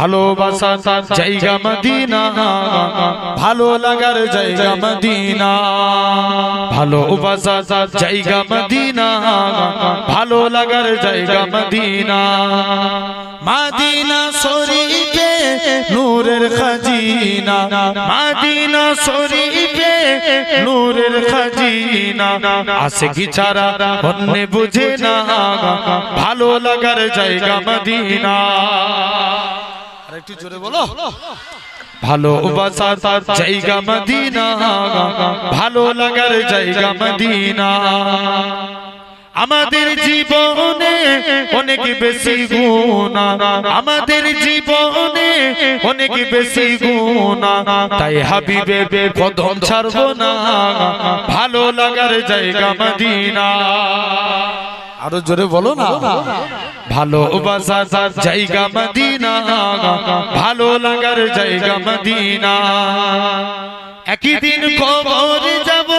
ভালোবাসা জায়গা মদিনা। ভালো লাগার জায়গা মদিনা। ভালোবাসা জায়গা মদিনা। ভালো লাগার জায়গা মদিনা। মাদিনা শরীফে নূরের খাজিনা। মাদিনা শরীফে নূরের খাজিনা। আসে কি ছাড়া অন্য বুঝে না। ভালো লাগার জায়গা মদিনা। আর একটু জোরে বলো। ভালোবাসার জায়গা মদিনা। ভালো লাগার জায়গা মদিনা। আমাদের জীবনে অনেক বেশি গুণা আমাদের জীবনে অনেক বেশি গুণা তাই হাবিবে কদম ছাড়বো না। ভালো লাগার জায়গা মদিনা। আরও জোরে বলো না। ভালোবাসার জায়গা মদিনা ভালো লাগার জায়গা মদিনা। একই দিন কবর যাব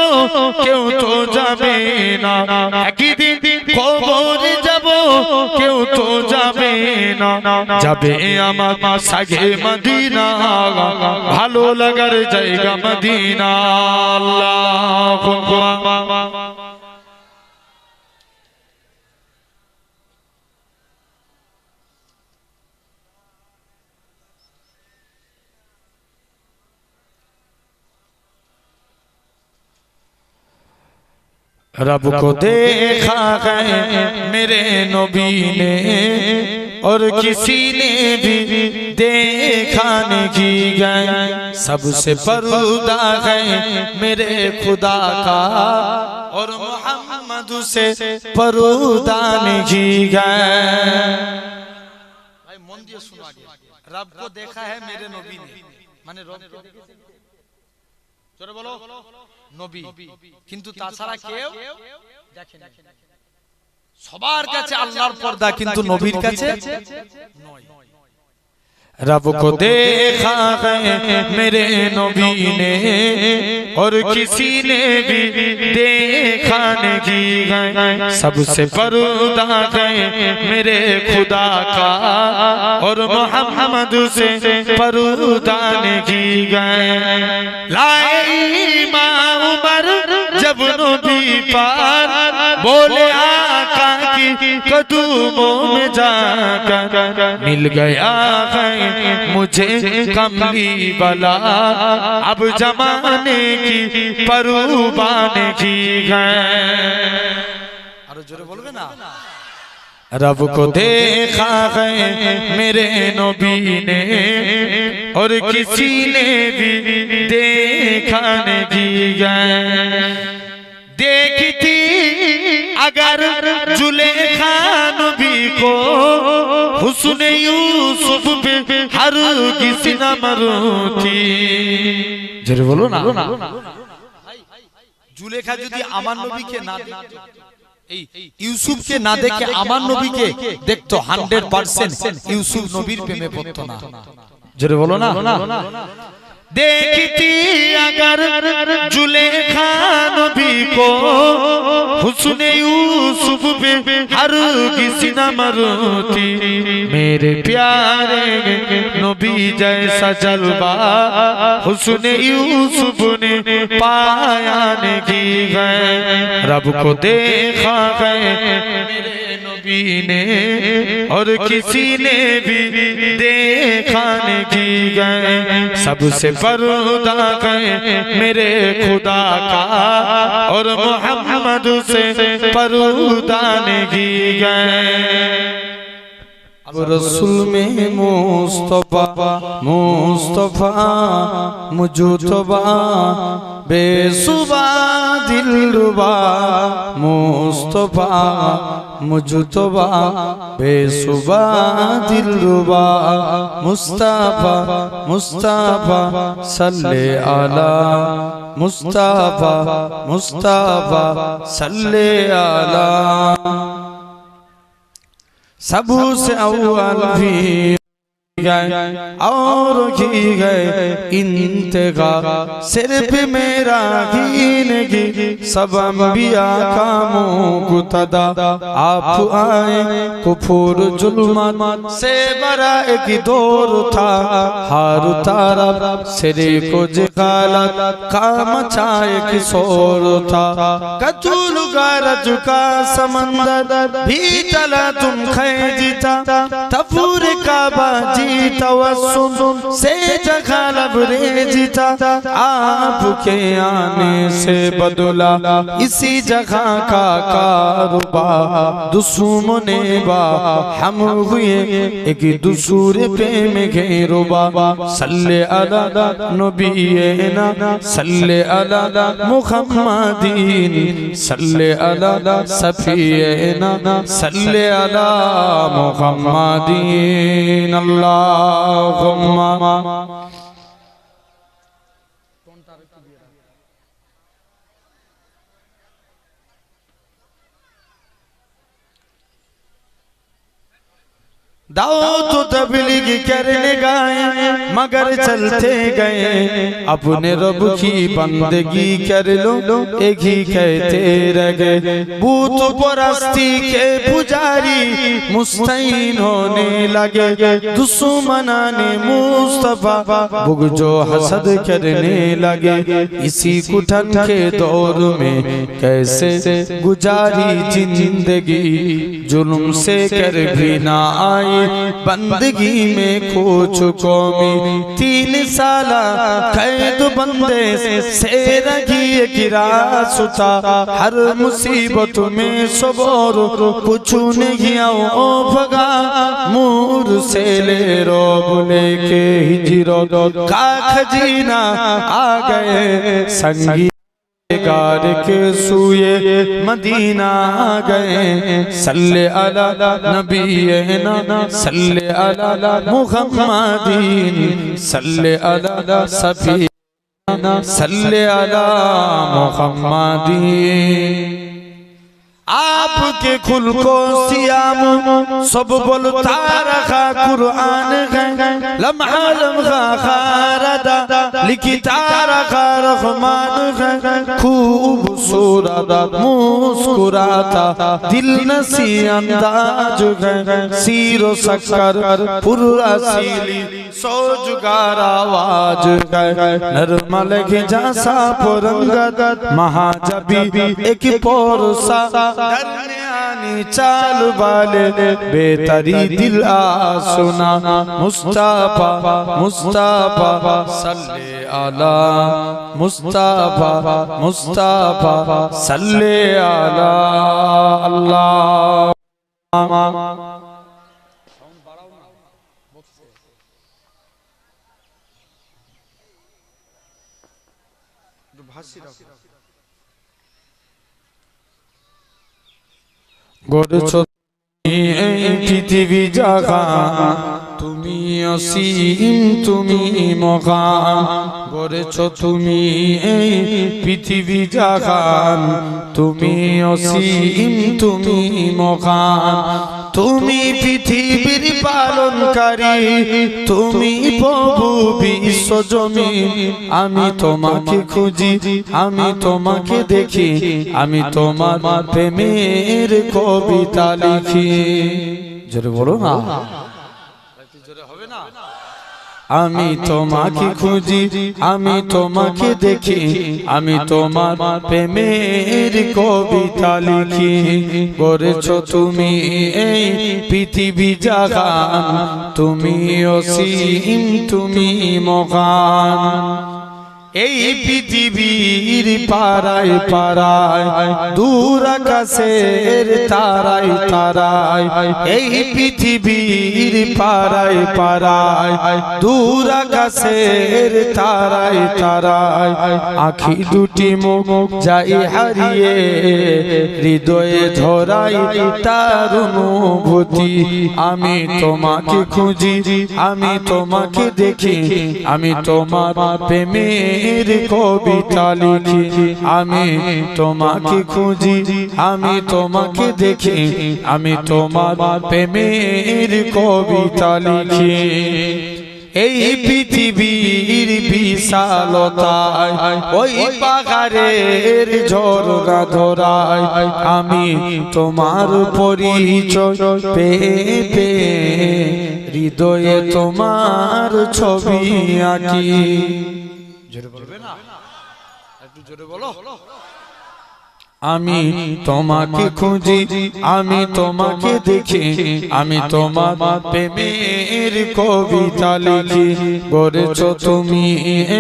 কেউ তো যাবে না। একই দিন কবর যাব কেউ তো যাবে না। যাবে আমার সাগে মদিনা ভালো লাগার জায়গা মদিনা। আল্লাহ। رب کو دیکھا گئے میرے نبی نے اور کسی نے بھی دیکھانے کی گئے سب سے پردہ گئے میرے خدا کا۔ اور محمد سے پرودانے کی گئے رب کو دیکھا ہے میرے نبی نے۔ میں نے بولو۔ নবী কিন্তু তাছাড়া কেউ দেখেন সবার কাছে আল্লাহর পর্দা কিন্তু নবীর কাছে নয় رب کو دیکھا ہے میرے نبی نے اور کسی نے بھی دیکھا نہیں سب سے پردہ ہے میرے خدا کا اور محمد سے پردہ نہیں گئے پار بولے آقا کی قدوموں میں جا کر مل گیا ہے مجھے کملی بلا۔ اب جمانے کی پروبانے کی گئے رب کو دیکھا ہے میرے نبی نے، اور کسی نے بھی دیکھا نہیں گئے देखती अगर जुलेखा नबी को हुस्न यूसुफ पे हर किसी न मरूती जरे बोलो ना জুলেখা যদি আমার নবীকে না দেখতো এই ইউসুফকে না দেখে আমার নবীকে দেখতো হান্ড্রেড পার্সেন্ট ইউসুফ নবীর প্রেমে পড়তো না जरे बोलो ना देखती अगर जुलेखा नबी को हुस्न यूसुफ पे हर किसी न मरती मेरे प्यारे नबी जैसा जलवा हुस्न यूसुफ ने पाया नहीं है रब को देखा है نے اور کسی نے بھی دیکھانے کی گئے۔ سب سے پردہ گئے میرے خدا کا اور محمد سے پردہ کی گئے۔ رسول میں مصطفیٰ مصطفیٰ مجھوتبا بے صبح دل ربا مصطفیٰ مجھ تو با بے صبح دل ربا مصطفیٰ مصطفیٰ، صلی علی مصطفیٰ مصطفیٰ، صلی علی۔ سبو سے اول بھی گئے اور کی گئے انتقا۔ صرف میرا ہی نگی سب انبیاء کاموں کو تدا آپ آئے کفور جلمت سے برا ایک دور تھا۔ ہار تارب سری کو جگالت کام چاہے کی سور تھا۔ کچول گارج کا سمندر بھی تلا تم خیجتا تفور کا باجی کی توسل سے جگہ جیتا آپ کے آنے سے بدلا، اسی جگہ کا کاروبار دسومنے با ہم ہوئے ایک دسور پہ میں گئے گھیرو با صلی اللہ نبینا صلی اللہ محمدین، صلی سفی اینا سلے اللہ محمدین، اللہ اللهم داؤ تو تبلیغ کرنے گئے، مگر چلتے گئے۔ اپنے رب کی بندگی کر لو، ایک ہی کہتے رہ گئے۔ بوت پرستی کے پجاری مستین ہونے لگے۔ دشمنان مصطفیٰ بگ جو حسد کرنے لگے۔ اسی کٹھن کے دور میں کیسے گجاری جندگی جنم سے کر بھی نہ آئے۔ بندگی میں کھو چکو میری تین سالہ قید بندے سے رگی گرا ستا ہر مصیبت میں صبر پوچھو نہیں آؤ بھگا، مور سے لے رو لے کے ہجرو کا خزینہ آ گئے سنگی گار کے سوئے مدینہ گئے۔ صلی علی نبینا صلی علی محمدین، صلی علی سبینا سلے علالہ محمدین۔ آپ کے کھل کو سیام سب بلتا رکھا قرآن ہے لمحہ لمحہ خاردہ لکھتا رکھا رحمان ہے خوب سورہ موسکراتا دل نسی انداز ہے سیر و سکر پر اسیلی سو جگار آواز ہے نرمل گھجا سا پرنگت مہا جبی ایک پورسا درمیانی چال والے نے بہتری دل آ سنا مصطفیٰ مصطفیٰ، صلی اللہ۔ مصطفیٰ مصطفیٰ، صلی اللہ اللہ۔ গড়ছ এই পৃথিবী জাগা। তুমি অসীম, তুমি মহান গড়েছ তুমি এই পৃথিবী জাগান। তুমি অসীম, তুমি মহান তুমি পৃথিবীর পালনকারী, তুমি প্রভু বিশ্বজমি আমি তোমাকে খুঁজি, আমি তোমাকে দেখি, আমি তোমার প্রেমের কবিতা লিখি। জোরে বলো না। আমি তোমাকে খুঁজি আমি তোমাকে দেখি আমি তোমার প্রেমের কবিতা লিখি। করেছ তুমি এই পৃথিবী জাগান তুমি অসীম তুমি মগান এই পৃথিবীর পাড়ায় পাড়ায় দূর আকাশের তারায় তারায় এই পৃথিবীর পাড়ায় পাড়ায় দূর আকাশের তারায় তারায় আখি দুটি মুখ যাই হারিয়ে হৃদয়ে ধরাই তার অনুভূতি। আমি তোমাকে খুঁজি আমি তোমাকে দেখি আমি তোমার প্রেমে প্রেমের কবিতা লিখি। আমি তোমাকে খুঁজি, আমি তোমাকে দেখি। আমি তোমার প্রেমের কবিতা লিখি। এই পৃথিবীর বিশালতায়, ওই পাহাড়ের ঝরনা ধরায়, আমি তোমার পরিচয় পেয়ে, হৃদয়ে তোমার ছবি আঁকি। জোরে বলবে না? একটু জোরে বলো। আমি তোমাকে খুঁজি আমি তোমাকে দেখি আমি তোমার প্রেমের কবিতা লিখি গড়েছ তুমি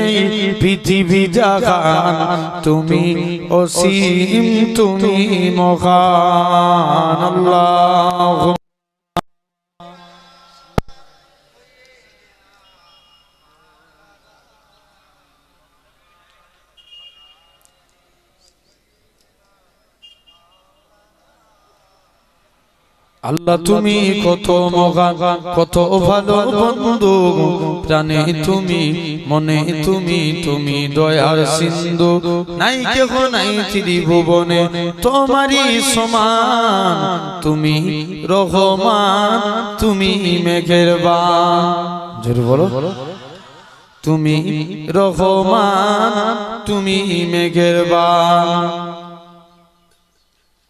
এই পৃথিবী জাগান তুমি অসীম তুমি মহান। আল্লাহ। আল্লাহ তুমি কত মগা কত ভালো বন্ধু। প্রাণে তুমি, মনে তুমি তুমি দয়ার সিন্ধু। নাই কেহ নাই ত্রিভুবনে, তোমারই সমান। তুমি রহমান, তুমি মেঘের জোরে বলো। তুমি রহমান, তুমি মেঘের বান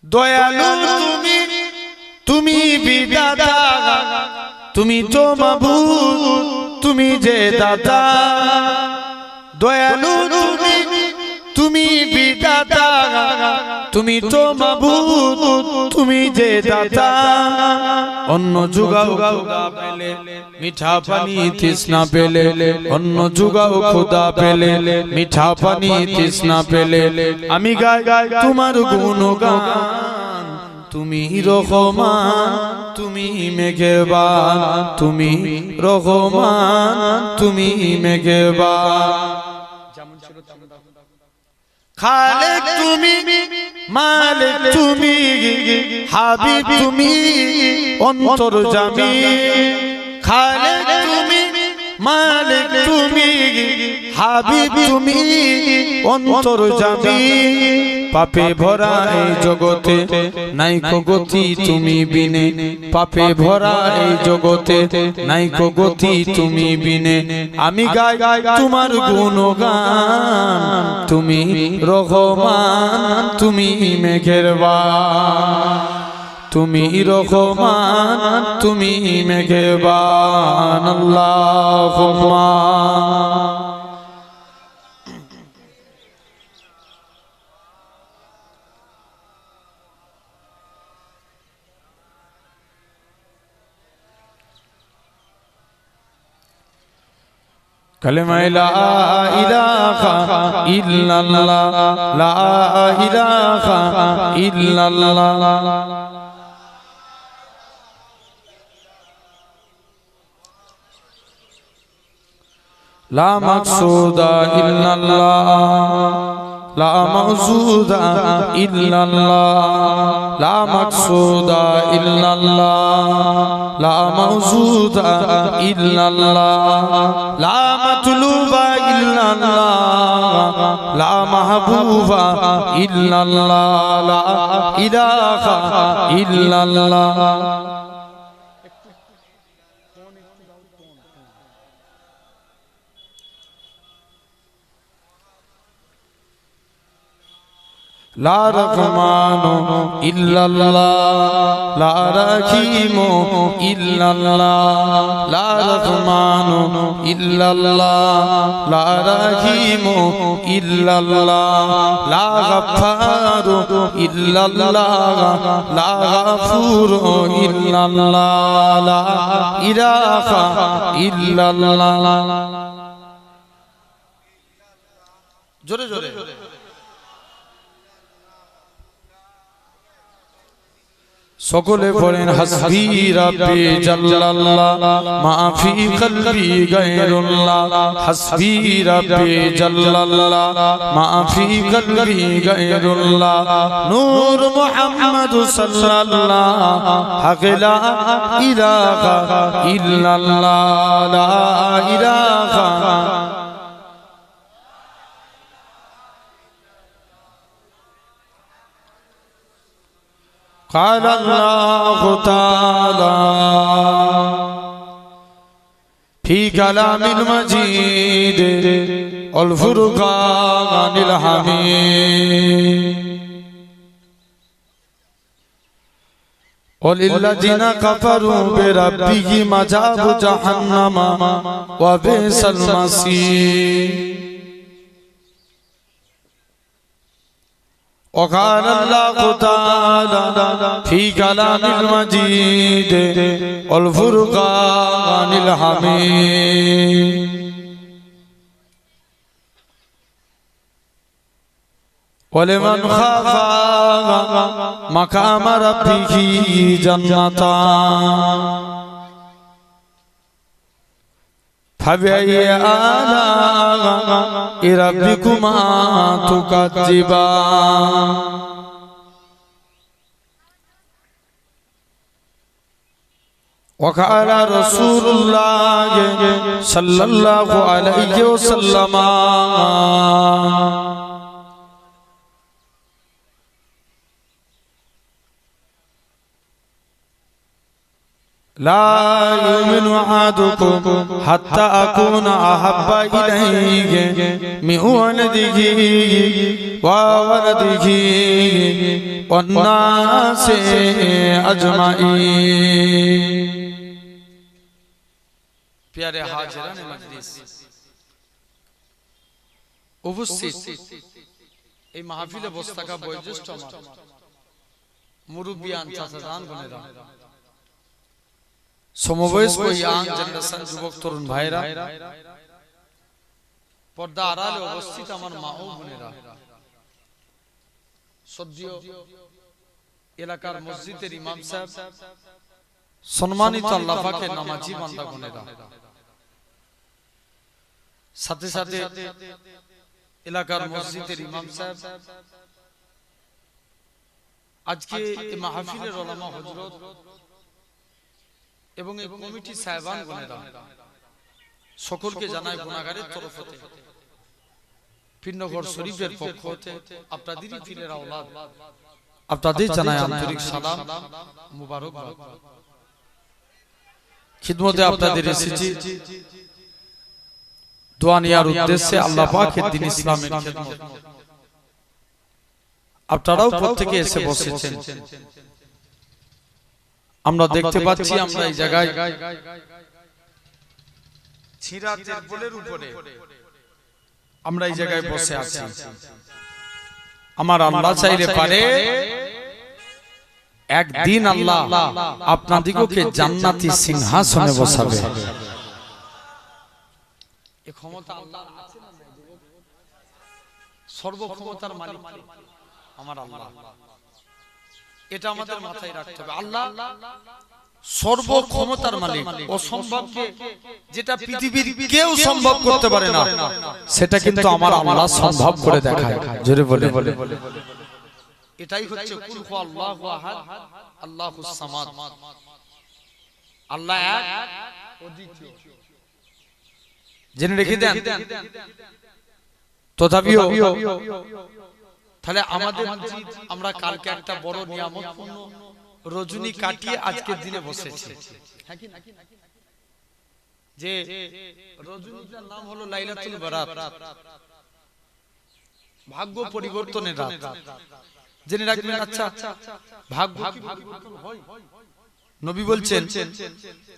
দয়ালু বিদাতা তুমি তো মাবুদ তুমি যে দাতা। দয়ালু তুমি তুমি বিদাতা তুমি তো মাবুদ তুমি যে দাতা। অন্য যুগাও খোদা পেলে মিঠা পানি তৃষ্ণা পেলে অন্য যুগাও খোদা পেলে মিঠা পানি তৃষ্ণা পেলে। আমি গাই গাই তোমার গুণগান। তুমি রহমান তুমি মেঘেবান তুমি রহমান তুমি মেঘেবান। খালেক তুমি মালিক তুমি হাবিব তুমি অন্তর জামি খালেক তুমি মালিক তুমি হাবিব তুমি অন্তর জামি পাপে ভরা এই জগতে নাই গতি তুমি বিনে। পাপে ভরা এই জগতে নাই গতি তুমি বিনে। আমি গাই গাই তোমার গুণগান। তুমি রহমান তুমি মেঘের বা তুমি রহমান তুমি মেঘবান আল্লাহ كلمة لا إله إلا الله لا إله إلا الله لا مقصود إلا الله لا موجود إلا الله لا مقصود إلا الله لا موجود إلا الله لا مطلوب إلا الله لا محبوب إلا الله لا إله إلا الله لا رحمن إلا الله لا رحيم إلا الله لا رحمن إلا الله لا رحيم إلا الله لا غفار إلا الله لا غفور إلا الله لا إله إلا الله জোরে জোরে সকলে পড়েন হাসবি রাব্বি জাল্লাল্লাহ মাফি কলবি গায়রুল্লাহ হাসবি রাব্বি জাল্লাল্লাহ মাফি কলবি গায়রুল্লাহ নূর মুহাম্মদ সাল্লাল্লাহ হক লা ইলাহা ইল্লাল্লাহ লা ইলাহা قال الله تعالى في كلام المجيد والفرقان الحميد وللذين كفروا بربهم عذاب جهنم وبئس المصير وقال الله تعالى في كلام المجيد والفرقان الحميد ولمن خاف مقام ربه جنتان فبأي آلاء ربكما تكذبان وقال رسول الله صلى الله عليه وسلم لا يؤمن أحدكم حتى أكون أحب إليه من ولده وولده والناس أجمعين প্যারে হাজিরান মজলিস উপস্থিত এই মাহফিলে বসে থাকা বয়োজ্যেষ্ঠ আমার মুরব্বিয়ান চাচাজান বোনেরা সমবয়স্ক ইয়াং জেনারেশন যুবক তরুণ ভাইরা পর্দা আড়ালে অবস্থিত আমার মা ও বোনেরা। সদ্য এলাকার মসজিদের ইমাম সাহেব সম্মানিত আল্লাহ নামাজি বান্দা বোনেরা। সাথে সাথে এলাকার মসজিদের ইমাম সাহেব। আজকে মাহফিলের ওলামা হযরত এবং এই কমিটি সাহেবান বোনেরা। সকলকে জানাই গুনাহগারের তরফ হতে পিন্নগর শরীফের পক্ষ হতে আপনাদেরই পীরের আওলাদ আপনাদের জানাই আন্তরিক সালাম। মুবারকবাদ। খিদমতে আপনাদের এসেছি। দোয়া নেওয়ার উদ্দেশ্যে আল্লাহ পাকের দিন ইসলামের খিদমত। আপনারাও প্রত্যেকে এসে বসেছেন। আমরা দেখতে পাচ্ছি আমরা এই জায়গায়। ছিঁড়া তেরপোলের উপরে। আমরা এই জায়গায় বসে আছি। আমার আল্লাহ চাইলে পারে। একদিন আল্লাহ আপনাদিগকে জান্নাতি সিংহাসনে বসাবে। ক্ষমতা আল্লাহর আছে না সর্বক্ষমতার মালিক। আমার আল্লাহ। এটা আমাদের মাথায় রাখতে হবে। আল্লাহ সর্বক্ষমতার মালিক। অসম্ভবকে যেটা পৃথিবীর কেউ সম্ভব করতে পারে না সেটা কিন্তু আমার আল্লাহ সম্ভব করে দেখায়। জোরে বলে। বলে। এটাই হচ্ছে কুল হু আল্লাহু আহাদ আল্লাহুস সামাদ। আল্লাহ এক অদ্বিতীয়। জেনে রেখে দেন। তথাপিও তাহলে আমাদের আমরা কালকে একটা বড় নিয়ামতপূর্ণ রজনী কাটিয়ে আজকের দিনে বসেছি। হ্যাঁ না? যে রজনীটার নাম হলো লাইলাতুল বারাত। ভাগ্য পরিবর্তনের রাত। জেনে রাখবেন আচ্ছা ভাগ্য পরিবর্তন হয়? নবী বলছেন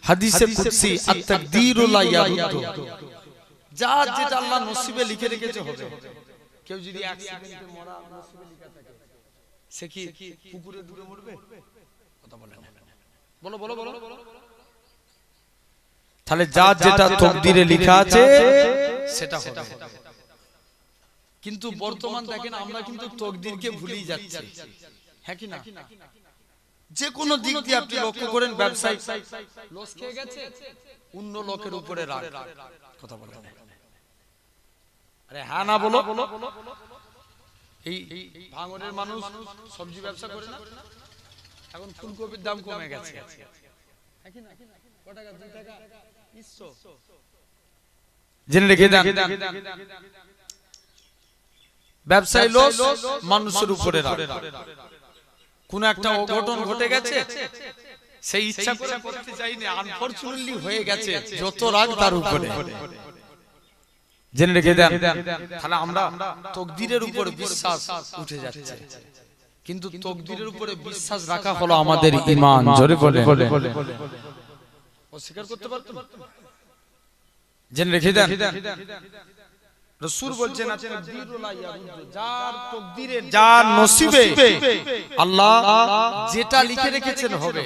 হাদিসে কুদসি আত-তাকদীরু লা ইয়ারুদ্দু যা যেটা আল্লাহ নসিবে লিখে রেখেছে হবে। কেউ যদি অ্যাক্সিডেন্টে মরা নসিবে লেখা থাকে। সে কি পুকুরে ডুবে মরবে? কথা বলে না। বলো বলো বলো। তাহলে যা যেটা তকদিরে লেখা আছে সেটা হবে। কিন্তু বর্তমান দেখেন আমরা কিন্তু তকদিরকে ভুলেই যাচ্ছি। হ্যাঁ কি না? যে কোনো দিক দিয়ে আপনি লক্ষ্য করেন ব্যবসায়ী লস খেয়ে গেছে অন্য লোকের উপরে রাগ। কথা বলে না। আরে হ্যাঁ না বলো। এই ভাঙনের মানুষ সবজি ব্যবসা করে না? এখন ফুলকপির দাম কমে গেছে। হ্যাঁ? জেনে রেখে দেন। ব্যবসায়ী লস মানুষের উপরে কোন একটা অঘটন ঘটে গেছে? সেই ইচ্ছা করে করতে চাইনি আনফরচুনেটলি হয়ে গেছে। যত রাগ তার উপরে। জেনে রেখে দেন। তাহলে আমরা তকদিরের উপর বিশ্বাস উঠে যাচ্ছে। কিন্তু তকদিরের উপরে বিশ্বাস রাখা হলো আমাদের ইমান। জোরে বলে অস্বীকার করতে পারতো জেনে রেখে দেন। রসুল বলছেন যার তকদিরে যার নসিবে আল্লাহ যেটা লিখে রেখেছেন হবে।